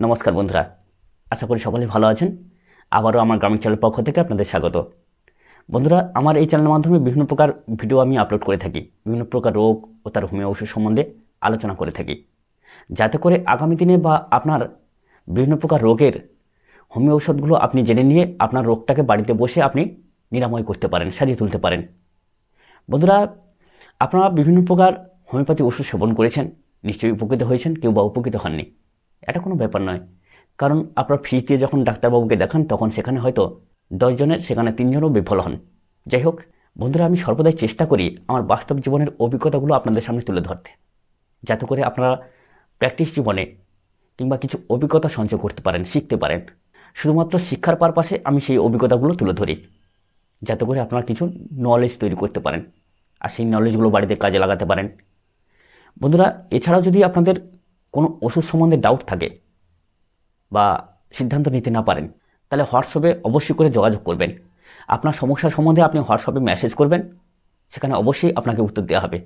নমস্কার বন্ধুরা, আশা করি সকলে ভালো আছেন। আবারও আমার গ্রামীণ চ্যানেল পক্ষ থেকে আপনাদের স্বাগত। বন্ধুরা, আমার এই চ্যানেলের মাধ্যমে বিভিন্ন প্রকার ভিডিও আমি আপলোড করে থাকি, বিভিন্ন প্রকার রোগ ও তার হোমিও ওষুধ সম্বন্ধে আলোচনা করে থাকি। যাতে করে আগামী দিনে বা আপনার বিভিন্ন প্রকার রোগের হোমিও ঔষধগুলো আপনি জেনে নিয়ে আপনার রোগটাকে বাড়িতে বসে আপনি নিরাময় করতে পারেন সারিয়ে তুলতে পারেন। বন্ধুরা, আপনারা বিভিন্ন প্রকার হোমিওপ্যাথি ওষুধ সেবন করেছেন, নিশ্চয়ই উপকৃত হয়েছেন, কেউ বা উপকৃত হননি। এটা কোনো ব্যাপার নয়। কারণ আপনার ফিস দিয়ে যখন ডাক্তারবাবুকে দেখান, তখন সেখানে হয়তো দশজনের সেখানে তিনজনও বিফল হন। যাই হোক, বন্ধুরা, আমি সর্বদাই চেষ্টা করি আমার বাস্তব জীবনের অভিজ্ঞতাগুলো আপনাদের সামনে তুলে ধরতে। যাতে করে আপনারা প্র্যাকটিস জীবনে কিংবা কিছু অভিজ্ঞতা সঞ্চয় করতে পারেন, শিখতে পারেন। শুধুমাত্র শিক্ষার পারপাসে আমি সেই অভিজ্ঞতাগুলো তুলে ধরি। যাতে করে আপনারা কিছু নলেজ তৈরি করতে পারেন আর সেই নলেজগুলো বাড়িতে কাজে লাগাতে পারেন। বন্ধুরা, এছাড়াও যদি আপনাদের কোনো ওষুধ সম্বন্ধে ডাউট থাকে বা সিদ্ধান্ত নিতে না পারেন, তাহলে হোয়াটসঅ্যাপে অবশ্যই করে যোগাযোগ করবেন। আপনার সমস্যা সম্বন্ধে আপনি হোয়াটসঅ্যাপে মেসেজ করবেন, সেখানে অবশ্যই আপনাকে উত্তর দেওয়া হবে।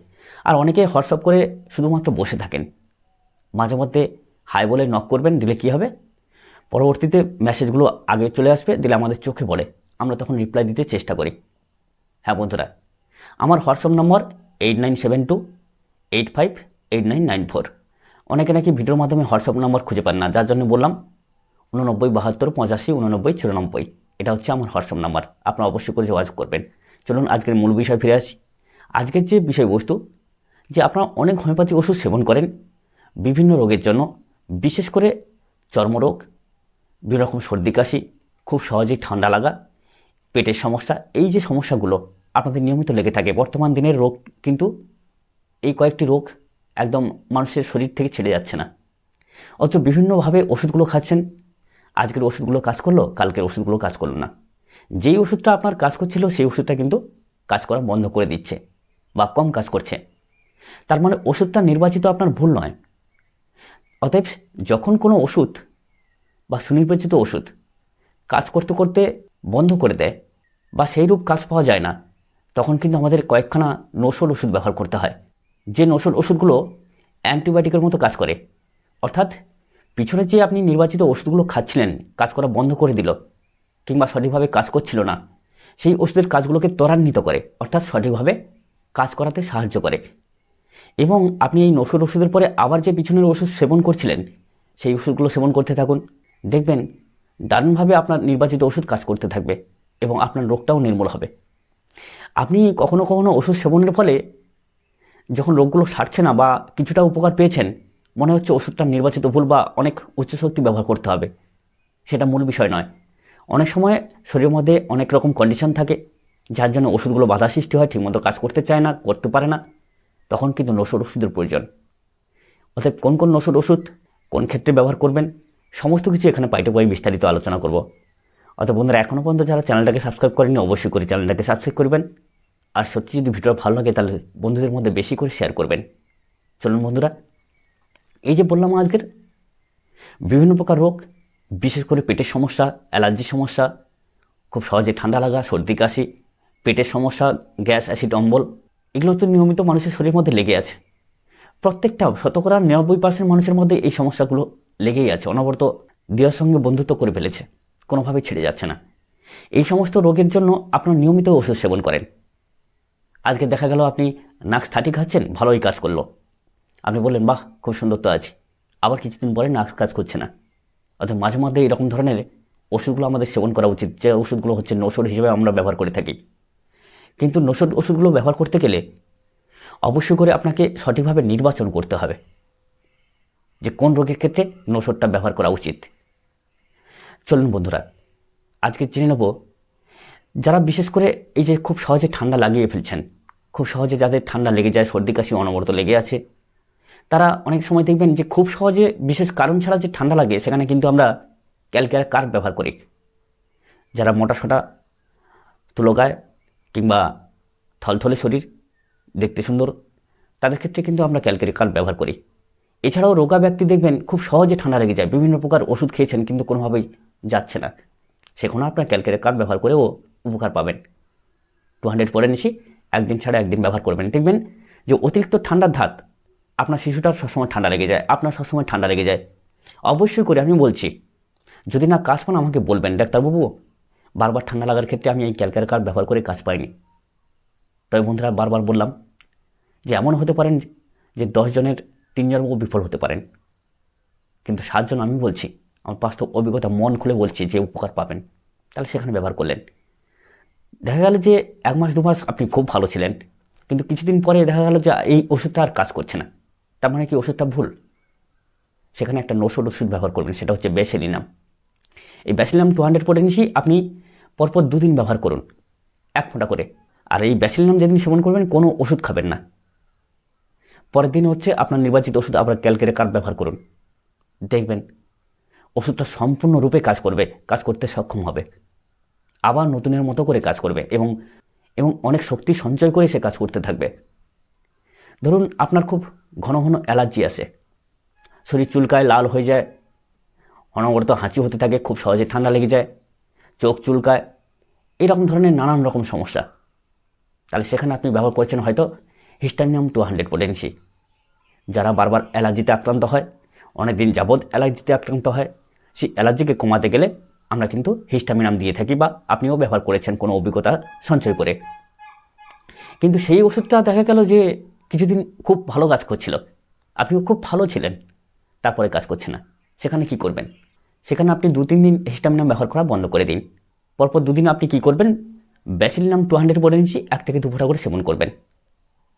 আর অনেকে হোয়াটসঅ্যাপ করে শুধুমাত্র বসে থাকেন। মাঝে মধ্যে হাই বলে নক করবেন, দিলে কি হবে? পরবর্তীতে মেসেজগুলো আগে চলে আসবে, দিলে আমাদের চোখে পড়ে। আমরা তখন রিপ্লাই দিতে চেষ্টা করি। হ্যাঁ বন্ধুরা, আমার WhatsApp number eight nine seven two eight five eight nine nine four অনেকে নাকি ভিডিওর মাধ্যমে হোয়াটসঅ্যাপ নম্বর খুঁজে পান না, যার জন্য বললাম উননব্বই, বাহাত্তর, পঁচাশি, উননব্বই, চুরানব্বই। এটা হচ্ছে আমার হোয়াটসঅ্যাপ নাম্বার, আপনারা অবশ্যই করে যোগাযোগ করবেন। চলুন আজকের মূল বিষয় ফিরে আসি। আজকের যে বিষয়বস্তু, যে আপনারা অনেক হোমিওপ্যাথি ওষুধ সেবন করেন, বিভিন্ন রোগের জন্য, বিশেষ করে চর্মরোগ, বিভিন্ন রকম সর্দি, কাশি, খুব সহজেই ঠান্ডা লাগা, পেটের সমস্যা, এই যে সমস্যাগুলো আপনাদের নিয়মিত লেগে থাকে, বর্তমান দিনের রোগ কিন্তু এই কয়েকটি রোগ একদম মানুষের শরীর থেকে ছেড়ে যাচ্ছে না। অথচ বিভিন্নভাবে ওষুধগুলো খাচ্ছেন। আজকের ওষুধগুলো কাজ করল, কালকের ওষুধগুলো কাজ করল না। যেই ওষুধটা আপনার কাজ করছিল, সেই ওষুধটা কিন্তু কাজ করা বন্ধ করে দিচ্ছে বা কম কাজ করছে। তার মানে ওষুধটা নির্বাচিত আপনার ভুল নয়। অতএব যখন কোনো ওষুধ বা সুনির্বাচিত ওষুধ কাজ করতে করতে বন্ধ করে দেয় বা সেই রূপ কাজ পাওয়া যায় না, তখন কিন্তু আমাদের কয়েকখানা নৌসল ওষুধ ব্যবহার করতে হয়। যে নৌসল ওষুধগুলো অ্যান্টিবায়োটিকের মতো কাজ করে। অর্থাৎ পিছনে যে আপনি নির্বাচিত ওষুধগুলো খাচ্ছিলেন, কাজ করা বন্ধ করে দিল, কিংবা সঠিকভাবে কাজ করছিল না, সেই ওষুধের কাজগুলোকে ত্বরান্বিত করে, অর্থাৎ সঠিকভাবে কাজ করাতে সাহায্য করে। এবং আপনি এই নসুর ওষুধের পরে আবার যে পিছনের ওষুধ সেবন করছিলেন, সেই ওষুধগুলো সেবন করতে থাকুন। দেখবেন দারুণভাবে আপনার নির্বাচিত ওষুধ কাজ করতে থাকবে এবং আপনার রোগটাও নির্মূল হবে। আপনি কখনো কখনো ওষুধ সেবনের ফলে যখন রোগগুলো সারছে না বা কিছুটা উপকার পেয়েছেন, মনে হচ্ছে ওষুধটা নির্বাচিত ভুল বা অনেক উচ্চ শক্তি ব্যবহার করতে হবে। সেটা মূল বিষয় নয়। অনেক সময় শরীরের মধ্যে অনেক রকম কন্ডিশন থাকে, যার জন্য ওষুধগুলো বাধা সৃষ্টি হয়, ঠিকমতো কাজ করতে চায় না, করতে পারে না। তখন কিন্তু নসর ওষুধের প্রয়োজন। অতএব কোন কোন নসর ওষুধ কোন ক্ষেত্রে ব্যবহার করবেন, সমস্ত কিছু এখানে পাইটে পাই বিস্তারিত আলোচনা করব। অতএব বন্ধুরা এখনও পর্যন্ত যারা চ্যানেলটাকে সাবস্ক্রাইব করেনি অবশ্যই করে চ্যানেলটাকে সাবস্ক্রাইব করবেন। আর সত্যি যদি ভিডিওটা ভালো লাগে, তাহলে বন্ধুদের মধ্যে বেশি করে শেয়ার করবেন। চলুন বন্ধুরা, এই যে বললাম আজকের, বিভিন্ন প্রকার রোগ, বিশেষ করে পেটের সমস্যা, অ্যালার্জির সমস্যা, খুব সহজে ঠান্ডা লাগা, সর্দি, কাশি, পেটের সমস্যা, গ্যাস, অ্যাসিড, অম্বল, এগুলো তো নিয়মিত মানুষের শরীরের মধ্যে লেগে আছে। প্রত্যেকটা শতকরা নিরানব্বই পার্সেন্ট মানুষের মধ্যে এই সমস্যাগুলো লেগেই আছে, অনবরত দেওয়ার সঙ্গে বন্ধুত্ব করে ফেলেছে কোনোভাবে ছেড়ে যাচ্ছে না। এই সমস্ত রোগের জন্য আপনার নিয়মিত ওষুধ সেবন করেন। আজকে দেখা গেল আপনি নাক্স থার্টি খাচ্ছেন, ভালোই কাজ করল। আপনি বললেন, বাহ, খুব সুন্দর তো আছে। আবার কিছুদিন পরে নাক্স কাজ করছে না। অর্থাৎ মাঝে মধ্যে এরকম ধরনের ওষুধগুলো আমাদের সেবন করা উচিত, যে ওষুধগুলো হচ্ছে নৌষধ হিসেবে আমরা ব্যবহার করে থাকি। কিন্তু নৌষধ ওষুধগুলো ব্যবহার করতে গেলে অবশ্যই করে আপনাকে সঠিকভাবে নির্বাচন করতে হবে, যে কোন রোগের ক্ষেত্রে নৌষধটা ব্যবহার করা উচিত। চলুন বন্ধুরা, আজকে জেনে নেব, যারা বিশেষ করে এই যে খুব সহজে ঠান্ডা লাগিয়ে ফেলছেন খুব সহজে যাদের ঠান্ডা লেগে যায়, সর্দি, কাশি অনবরত লেগে আছে, তারা অনেক সময় দেখবেন যে খুব সহজে, বিশেষ কারণ ছাড়া যে ঠান্ডা লাগে, সেখানে কিন্তু আমরা ক্যালকেয়ার কার্ভ ব্যবহার করি। যারা মোটা সোটা, তুলগায় কিংবা থলথলে শরীর, দেখতে সুন্দর, তাদের ক্ষেত্রে কিন্তু আমরা ক্যালকেরি কার্ভ ব্যবহার করি। এছাড়াও রোগা ব্যক্তি দেখবেন খুব সহজে ঠান্ডা লেগে যায়, বিভিন্ন প্রকার ওষুধ খেয়েছেন কিন্তু কোনোভাবেই যাচ্ছে না। সেখানে আপনার ক্যালকেরি কার্ভ ব্যবহার করেও উপকার পাবেন। টু হান্ড্রেড পরে নিছি একদিন ছাড়া একদিন ব্যবহার করবেন। দেখবেন যে অতিরিক্ত ঠান্ডার ধাত আপনার শিশুটার সবসময় ঠান্ডা লেগে যায়, আপনার সবসময় ঠান্ডা লেগে যায়। অবশ্যই করে আমি বলছি, যদি না কাজ পান আমাকে বলবেন। ডাক্তারবাবু, বারবার ঠান্ডা লাগার ক্ষেত্রে আমি এই ক্যালকার কার্ড ব্যবহার করে কাজ পাইনি। তবে বন্ধুরা বারবার বললাম যে এমন হতে পারেন যে দশজনের তিনজন বিফল হতে পারেন। কিন্তু সাতজন আমি বলছি, আমার বাস্তব অভিজ্ঞতা মন খুলে বলছি যে উপকার পাবেন। তাহলে সেখানে ব্যবহার করলেন। দেখা গেল যে এক মাস, দু মাস আপনি খুব ভালো ছিলেন, কিন্তু কিছুদিন পরে দেখা গেল যে এই ওষুধটা আর কাজ করছে না। তার মানে কি ওষুধটা ভুল? সেখানে একটা নশোর ওষুধ ব্যবহার করবেন, সেটা হচ্ছে ব্যাসেলিনাম এই ব্যাসেলিনাম টু হান্ড্রেড পটেন্সি আপনি পরপর দুদিন ব্যবহার করুন, এক ফোঁটা করে। আর এই ব্যাসেলিনাম যেদিন সেবন করবেন, কোনো ওষুধ খাবেন না। পরের দিন হচ্ছে আপনার নির্বাচিত ওষুধ আবার ক্যালকেরে কার্ড ব্যবহার করুন। দেখবেন, ওষুধটা সম্পূর্ণরূপে কাজ করবে, কাজ করতে সক্ষম হবে। আবার নতুনের মতো করে কাজ করবে এবং এবং অনেক শক্তি সঞ্চয় করে সে কাজ করতে থাকবে। ধরুন আপনার খুব ঘন ঘন অ্যালার্জি আসে শরীর চুলকায় লাল হয়ে যায়। অনবরত হাঁচি হতে থাকে, খুব সহজে ঠান্ডা লেগে যায়। চোখ চুলকায়। এরকম ধরনের নানান রকম সমস্যা। তাহলে সেখানে আপনি ব্যবহার করছেন হয়তো হিস্টানিয়াম টু হান্ড্রেড পোটেন্সি যারা বারবার অ্যালার্জিতে আক্রান্ত হয় অনেক দিন যাবৎ অ্যালার্জিতে আক্রান্ত হয়, সেই অ্যালার্জিকে কমাতে গেলে আমরা কিন্তু হিস্টামিনাম দিয়ে থাকি বা আপনিও ব্যবহার করেছেন কোনো অভিজ্ঞতা সঞ্চয় করে। কিন্তু সেই ওষুধটা দেখা গেল যে কিছুদিন খুব ভালো কাজ করছিল। আপনিও খুব ভালো ছিলেন, তারপরে কাজ করছে না। সেখানে কি করবেন? সেখানে আপনি দু তিন দিন হিস্টামিনাম ব্যবহার করা বন্ধ করে দিন। পরপর দুদিন আপনি কি করবেন? ব্যাসিলিনাম টু হান্ড্রেড পরে নিচ্ছি এক থেকে দু করে সেবন করবেন।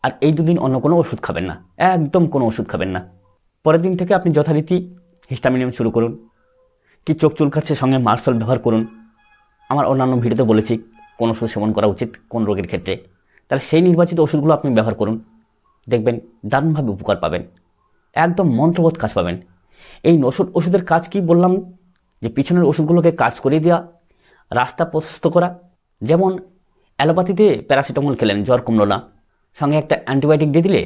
আর এই দুদিন অন্য কোনো ওষুধ খাবেন না। একদম কোনো ওষুধ খাবেন না। পরের দিন থেকে আপনি যথারীতি হিস্টামিনিয়াম শুরু করুন। কি চোখ চুলকাচ্ছে সঙ্গে মার্শাল ব্যবহার করুন। আমার অন্যান্য ভিডিওতে বলেছি, কোন ওষুধ সেবন করা উচিত কোন রোগের ক্ষেত্রে। তাহলে সেই নির্বাচিত ওষুধগুলো আপনি ব্যবহার করুন। দেখবেন দারুণভাবে উপকার পাবেন। একদম মন্ত্রবোধ কাজ পাবেন। এই ওষুধ, ওষুধের কাজ কি বললাম? যে পিছনের ওষুধগুলোকে কাজ করিয়ে দেওয়া রাস্তা প্রশস্ত করা। যেমন অ্যালোপ্যাথিতে প্যারাসিটামল খেলেন, জ্বর কমলো না। সঙ্গে একটা অ্যান্টিবায়োটিক দিয়ে দিলে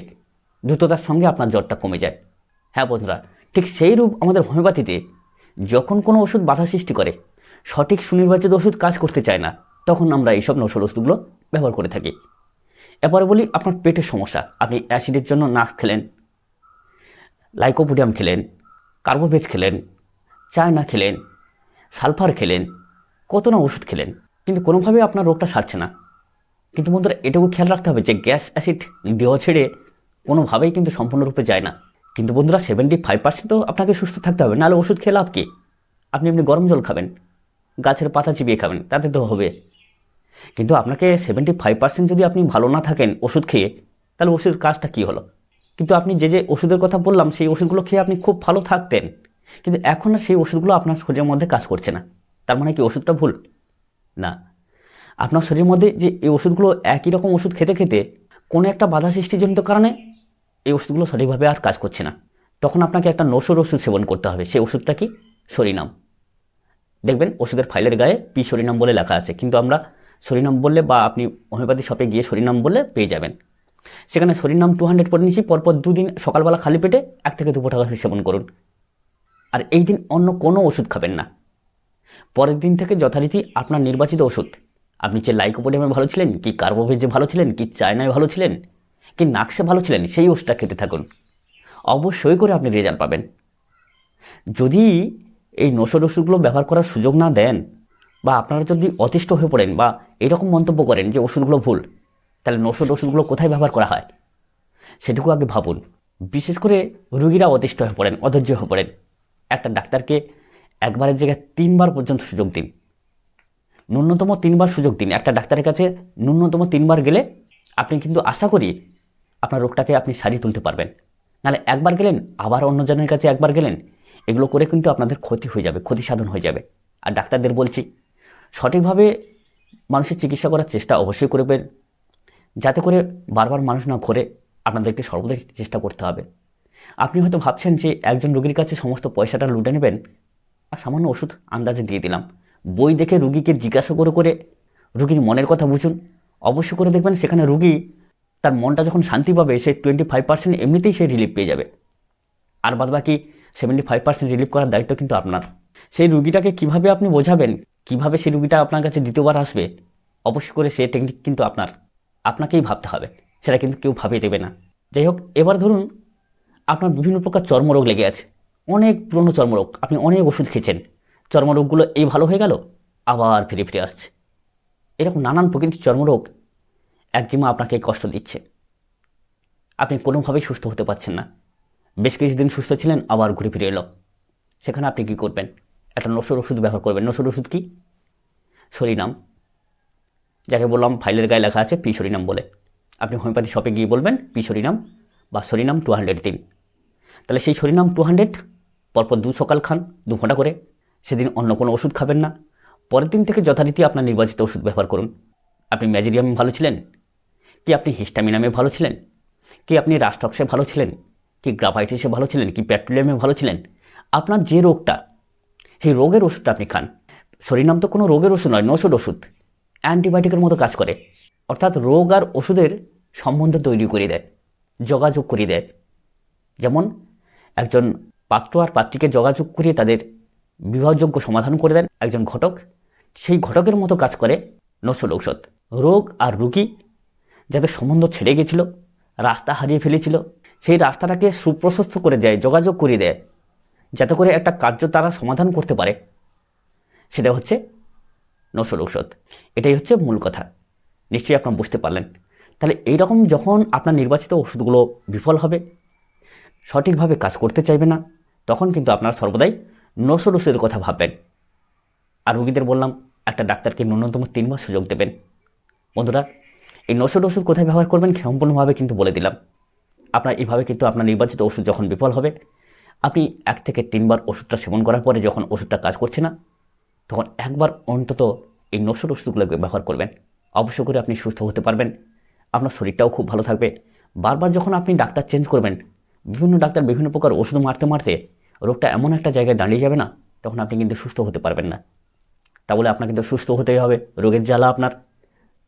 দ্রুততার সঙ্গে আপনার জ্বরটা কমে যায়। হ্যাঁ বন্ধুরা, ঠিক সেই রূপ আমাদের হোমিওপ্যাথিতে যখন কোনো ওষুধ বাধা সৃষ্টি করে, সঠিক সুনির্বাচিত ওষুধ কাজ করতে চায় না, তখন আমরা এইসব নৌষল ওষুধগুলো ব্যবহার করে থাকি। এরপরে বলি আপনার পেটের সমস্যা, আপনি অ্যাসিডের জন্য নাক খেলেন, লাইকোপোডিয়াম খেলেন কার্বোভেজ খেলেন, চায়না খেলেন, সালফার খেলেন, কত না ওষুধ খেলেন, কিন্তু কোনোভাবে আপনার রোগটা সারছে না। কিন্তু বন্ধুরা, এটুকু খেয়াল রাখতে হবে যে গ্যাস অ্যাসিড দেহ ছেড়ে কোনোভাবেই কিন্তু সম্পূর্ণরূপে যায় না। কিন্তু বন্ধুরা সেভেন্টি ফাইভ পার্সেন্ট তো আপনাকে সুস্থ থাকতে হবে, নাহলে ওষুধ খেয়ে লাভ কি? আপনি এমনি গরম জল খাবেন, গাছের পাতা চিবিয়ে খাবেন, তাতে তো হবে। কিন্তু আপনাকে সেভেন্টি ফাইভ পার্সেন্ট যদি আপনি ভালো না থাকেন ওষুধ খেয়ে, তাহলে ওষুধের কাজটা কী হলো? কিন্তু আপনি যে যে ওষুধের কথা বললাম, সেই ওষুধগুলো খেয়ে আপনি খুব ভালো থাকতেন। কিন্তু এখন আর সেই ওষুধগুলো আপনার শরীরের মধ্যে কাজ করছে না। তার মানে কি ওষুধটা ভুল? না। আপনার শরীরের মধ্যে যে এই ওষুধগুলো একই রকম ওষুধ খেতে খেতে কোনো একটা বাধা সৃষ্টিজনিত কারণে এই ওষুধগুলো সঠিকভাবে আর কাজ করছে না। তখন আপনাকে একটা নসর ওষুধ সেবন করতে হবে। সেই ওষুধটা কি? সরিনাম। দেখবেন ওষুধের ফাইলের গায়ে পি সরিনাম বলে লেখা আছে। কিন্তু আমরা সরিনাম বললে বা আপনি হোমিওপ্যাথি শপে গিয়ে সরিনাম বললে পেয়ে যাবেন। সেখানে সরিনাম টু হান্ড্রেড পরে নিয়েছি। পরপর দুদিন সকালবেলা খালি পেটে এক থেকে দুপো টাকা সেবন করুন। আর এই দিন অন্য কোনো ওষুধ খাবেন না। পরের দিন থেকে যথারীতি আপনার নির্বাচিত ওষুধ। আপনি যে লাইকোপোডিয়ামে ভালো ছিলেন, কি কার্বোভেজে ভালো ছিলেন, কি চায়নায় ভালো ছিলেন কি নাকসে ভালো ছিলেন? সেই ওষুধটা খেতে থাকুন। অবশ্যই করে আপনি রেজাল্ট পাবেন। যদি এই নশর ওষুধগুলো ব্যবহার করার সুযোগ না দেন, বা আপনারা যদি অতিষ্ঠ হয়ে পড়েন, বা এরকম মন্তব্য করেন যে ওষুধগুলো ভুল, তাহলে নশর ওষুধগুলো কোথায় ব্যবহার করা হয়? সেটুকু আগে ভাবুন। বিশেষ করে রুগীরা অতিষ্ঠ হয়ে পড়েন, অধৈর্য হয়ে পড়েন। একটা ডাক্তারকে একবারের জায়গায় তিনবার পর্যন্ত সুযোগ দিন। ন্যূনতম তিনবার সুযোগ দিন। একটা ডাক্তারের কাছে ন্যূনতম তিনবার গেলে আপনি কিন্তু আশা করি আপনার রোগটাকে আপনি সারিয়ে তুলতে পারবেন। নাহলে একবার গেলেন, আবার অন্যজনের কাছে একবার গেলেন, এগুলো করে কিন্তু আপনাদের ক্ষতি হয়ে যাবে, ক্ষতি সাধন হয়ে যাবে। আর ডাক্তারদের বলছি, সঠিকভাবে মানুষের চিকিৎসা করার চেষ্টা অবশ্যই করবেন। যাতে করে বারবার মানুষ না ঘরে, আপনাদেরকে সর্বদাই চেষ্টা করতে হবে। আপনি হয়তো ভাবছেন যে একজন রোগীর কাছে সমস্ত পয়সাটা লুটে নেবেন, আর সামান্য ওষুধ আন্দাজে দিয়ে দিলাম। বই দেখে রুগীকে জিজ্ঞাসা করে করে রুগীর মনের কথা বুঝুন। অবশ্যই করে দেখবেন সেখানে রুগী তার মনটা যখন শান্তি পাবে, সে টোয়েন্টি ফাইভ পার্সেন্ট এমনিতেই সে রিলিফ পেয়ে যাবে। আর বাদ বাকি সেভেন্টি ফাইভ পার্সেন্ট রিলিফ করার দায়িত্ব কিন্তু আপনার। সেই রুগীটাকে কীভাবে আপনি বোঝাবেন? কীভাবে সেই রুগীটা আপনার কাছে দ্বিতীয়বার আসবে? অবশ্যই করে সে টেকনিক কিন্তু আপনার। আপনাকেই ভাবতে হবে। সেটা কিন্তু কেউ ভাবিয়ে দেবে না। যাই হোক, এবার ধরুন আপনার বিভিন্ন প্রকার চর্মরোগ লেগে আছে। অনেক পুরনো চর্মরোগ। আপনি অনেক ওষুধ খেয়েছেন। চর্মরোগগুলো এই ভালো হয়ে গেল? আবার ফিরে ফিরে আসছে। এরকম নানান প্রকৃতির চর্মরোগ একজিমা আপনাকে কষ্ট দিচ্ছে। আপনি কোনোভাবেই সুস্থ হতে পারছেন না। বেশ কিছুদিন সুস্থ ছিলেন, আবার ঘুরে ফিরে এলো। সেখানে আপনি কী করবেন? একটা নসর ওষুধ ব্যবহার করবেন। নসর ওষুধ কি? সরিনাম। যাকে বললাম, ফাইলের গায়ে লেখা আছে পি সরিনাম বলে। আপনি হোমিওপ্যাথি শপে গিয়ে বলবেন পি সরিনাম বা সরিনাম টু হান্ড্রেড দিন। তাহলে সেই সরিনাম টু হান্ড্রেড পরপর দু সকাল খান, দু ঘণ্টা করে। সেদিন অন্য কোনো ওষুধ খাবেন না। পরের দিন থেকে যথারীতি আপনার নির্বাচিত ওষুধ ব্যবহার করুন। আপনি ম্যাজেরিয়ামে ভালো ছিলেন? কি আপনি হিস্টামিনামে ভালো ছিলেন? কি আপনি রাস্টক্সে ভালো ছিলেন? কি গ্রাফাইটিসে ভালো ছিলেন? কি পেট্রোলিয়ামে ভালো ছিলেন? আপনার যে রোগটা, সেই রোগের ওষুধটা আপনি খান। সরিনাম তো কোনো রোগের ওষুধ নয় নষড ওষুধ। অ্যান্টিবায়োটিকের মতো কাজ করে। অর্থাৎ রোগ আর ওষুধের সম্বন্ধ তৈরি করে দেয়, যোগাযোগ করিয়ে দেয়। যেমন একজন পাত্র আর পাত্রীকে যোগাযোগ করিয়ে তাদের বিবাহযোগ্য সমাধান করে দেন একজন ঘটক। সেই ঘটকের মতো কাজ করে নসল ঔষধ। রোগ আর রুগী যাদের সম্বন্ধ ছেড়ে গেছিল, রাস্তা হারিয়ে ফেলেছিল, সেই রাস্তাটাকে সুপ্রশস্ত করে দেয়, যোগাযোগ করে দেয়, যাতে করে একটা কার্য তারা সমাধান করতে পারে। সেটা হচ্ছে নসল ঔষধ। এটাই হচ্ছে মূল কথা। নিশ্চয়ই আপনারা বুঝতে পারলেন। তাহলে এইরকম যখন আপনার নির্বাচিত ওষুধগুলো বিফল হবে, সঠিকভাবে কাজ করতে চাইবে না, তখন কিন্তু আপনারা সর্বদাই নসল ওষুধের কথা ভাববেন। আর রুগীদের বললাম, একটা ডাক্তারকে ন্যূনতম তিনবার সুযোগ দেবেন। বন্ধুরা এই নসল ওষুধ কোথায় ব্যবহার করবেন সম্পূর্ণভাবে কিন্তু বলে দিলাম। আপনার এইভাবে কিন্তু আপনার নির্বাচিত ওষুধ যখন বিফল হবে, আপনি এক থেকে তিনবার ওষুধটা সেবন করার পরে যখন ওষুধটা কাজ করছে না, তখন একবার অন্তত এই নসল ওষুধগুলো ব্যবহার করবেন। অবশ্য করে আপনি সুস্থ হতে পারবেন, আপনার শরীরটাও খুব ভালো থাকবে। বারবার যখন আপনি ডাক্তার চেঞ্জ করবেন, বিভিন্ন ডাক্তার বিভিন্ন প্রকার ওষুধ মারতে মারতে রোগটা এমন একটা জায়গায় দাঁড়িয়ে যাবে না, তখন আপনি কিন্তু সুস্থ হতে পারবেন না। তা বলে আপনাকে কিন্তু সুস্থ হতেই হবে, রোগের জ্বালা আপনার।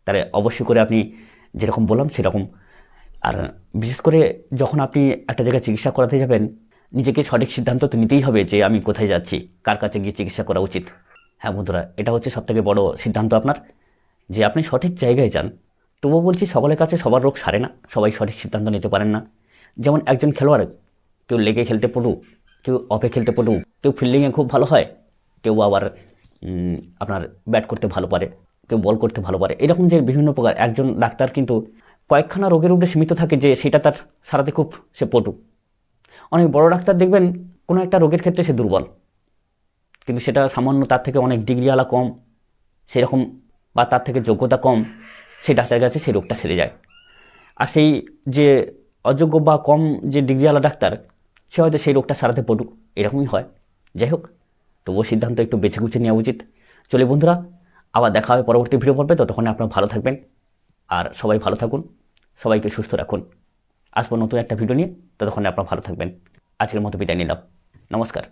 তাহলে অবশ্যই করে আপনি যেরকম বললাম সেরকম। আর বিশেষ করে যখন আপনি একটা জায়গায় চিকিৎসা করাতে যাবেন, নিজেকে সঠিক সিদ্ধান্ত তো নিতেই হবে যে আমি কোথায় যাচ্ছি, কার কাছে গিয়ে চিকিৎসা করা উচিত। হ্যাঁ বন্ধুরা, এটা হচ্ছে সবথেকে বড় সিদ্ধান্ত আপনার। যে আপনি সঠিক জায়গায় যান, তবুও বলছি সকলের কাছে সবার রোগ সারে না, সবাই সঠিক সিদ্ধান্ত নিতে পারেন না। যেমন একজন খেলোয়াড়, কেউ লেগে খেলতে পড়ু কেউ অফে খেলতে পড়ু কেউ ফিল্ডিংয়ে খুব ভালো হয়, কেউ আবার আপনার ব্যাট করতে ভালো পারে। কেউ বল করতে ভালো পারে। এরকম যে বিভিন্ন প্রকার একজন ডাক্তার কিন্তু কয়েকখানা রোগের উপরে সীমিত থাকে যে সেটা তার সারাতে খুব সে পটু। অনেক বড় ডাক্তার দেখবেন কোনো একটা রোগের ক্ষেত্রে সে দুর্বল। কিন্তু সেটা সামান্য তার থেকে অনেক ডিগ্রিওয়ালা কম, সেরকম বা তার থেকে যোগ্যতা কম সেই ডাক্তারের কাছে সেই রোগটা সেরে যায়। আর সেই যে অযোগ্য বা কম যে ডিগ্রিওয়ালা ডাক্তার, সে হয়তো সেই রোগটা সারাতে পড়ুক এরকমই হয়। যাই হোক, তবুও সিদ্ধান্ত একটু বেছে গুছে নেওয়া উচিত। চলে বন্ধুরা আবার দেখা হবে পরবর্তী ভিডিও পড়বে ততক্ষণে আপনারা ভালো থাকবেন আর সবাই ভালো থাকুন, সবাইকে সুস্থ রাখুন। আসব নতুন একটা ভিডিও নিয়ে, ততক্ষণে আপনারা ভালো থাকবেন। আজকের মতো বিদায় নিলাম। নমস্কার।